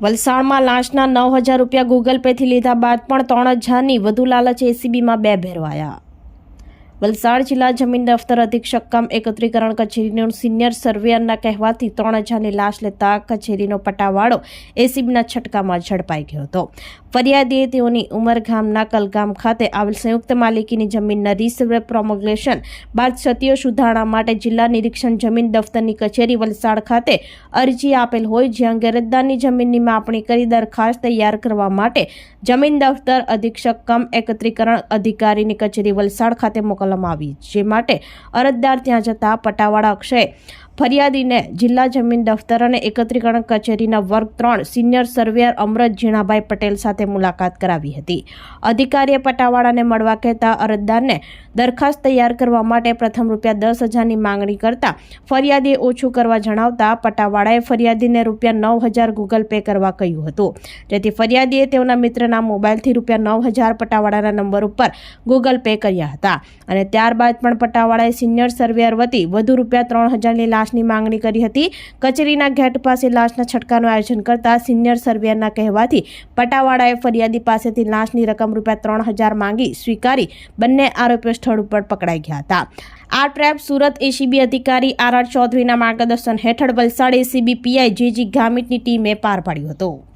વલસાડમાં લાંચના નવ હજાર રૂપિયા ગૂગલ પેથી લીધા બાદ પણ ત્રણ હજારની વધુ લાલચ એસીબીમાં બે ભેરવાયા. વલસાડ જિલ્લા જમીન દફતર અધિક્ષક કમ એકત્રીકરણ કચેરીનો સિનિયર સર્વેયરના કહેવાથી ત્રણ હજારની લાશ લેતા કચેરીનો પટાવાળો એસીબીના છટકામાં ઝડપાઈ ગયો હતો. ફરિયાદીએ તેઓની ઉમરગામના કલગામ ખાતે આવેલ સંયુક્ત માલિકીની જમીનના રિસર્વે પ્રોમોગ્લેશન બાદ ક્ષતિઓ સુધારણા માટે જિલ્લા નિરીક્ષણ જમીન દફતરની કચેરી વલસાડ ખાતે અરજી આપેલ હોય, જે અંગે અરજદારની જમીનની માપણી કરી દરખાસ્ત તૈયાર કરવા માટે જમીન દફતર અધિક્ષક કમ એકત્રીકરણ અધિકારીની કચેરી વલસાડ ખાતે મોકલવામાં આવી જે માટે અરજદાર ત્યાં જતા પટાવાળા અક્ષય ફરિયાદીને જિલ્લા જમીન દફતર અને એકત્રીકરણ કચેરીના વર્ગ ત્રણ સિનિયર સર્વેયર અમરત ઝીણાભાઈ પટેલ સાથે મુલાકાત કરાવી હતી. અધિકારીએ પટાવાળાને મળવા કહેતા અરજદારને દરખાસ્ત તૈયાર કરવા માટે પ્રથમ રૂપિયા દસ હજારની માંગણી કરતા ફરિયાદીએ ઓછું કરવા જણાવતા પટાવાળાએ ફરિયાદીને રૂપિયા નવ હજાર ગૂગલ પે કરવા કહ્યું હતું. જેથી ફરિયાદીએ તેઓના મિત્રના મોબાઈલથી રૂપિયા નવ હજાર પટાવાળાના નંબર ઉપર ગૂગલ પે કર્યા હતા. અને ત્યારબાદ પણ પટાવાળાએ સિનિયર સર્વેયર વતી વધુ રૂપિયા ત્રણ હજારની લાશની માંગણી કરી હતી. કચેરીના ગેટ પાસે લાશના છટકાનું આયોજન કરતા સિનિયર સર્વેયરના કહેવાથી પટાવાળાએ ફરિયાદી પાસેથી લાશની રકમ રૂપિયા ત્રણ હજાર માંગી સ્વીકારી બંને આરોપીઓ સ્થળ ઉપર પકડાઈ ગયા હતા. આ ટ્રેપ સુરત એસીબી અધિકારી આર આર ચૌધરીના માર્ગદર્શન હેઠળ વલસાડ એસીબી પીઆઈ જેજી ગામિતની ટીમે પાર પાડ્યું હતું.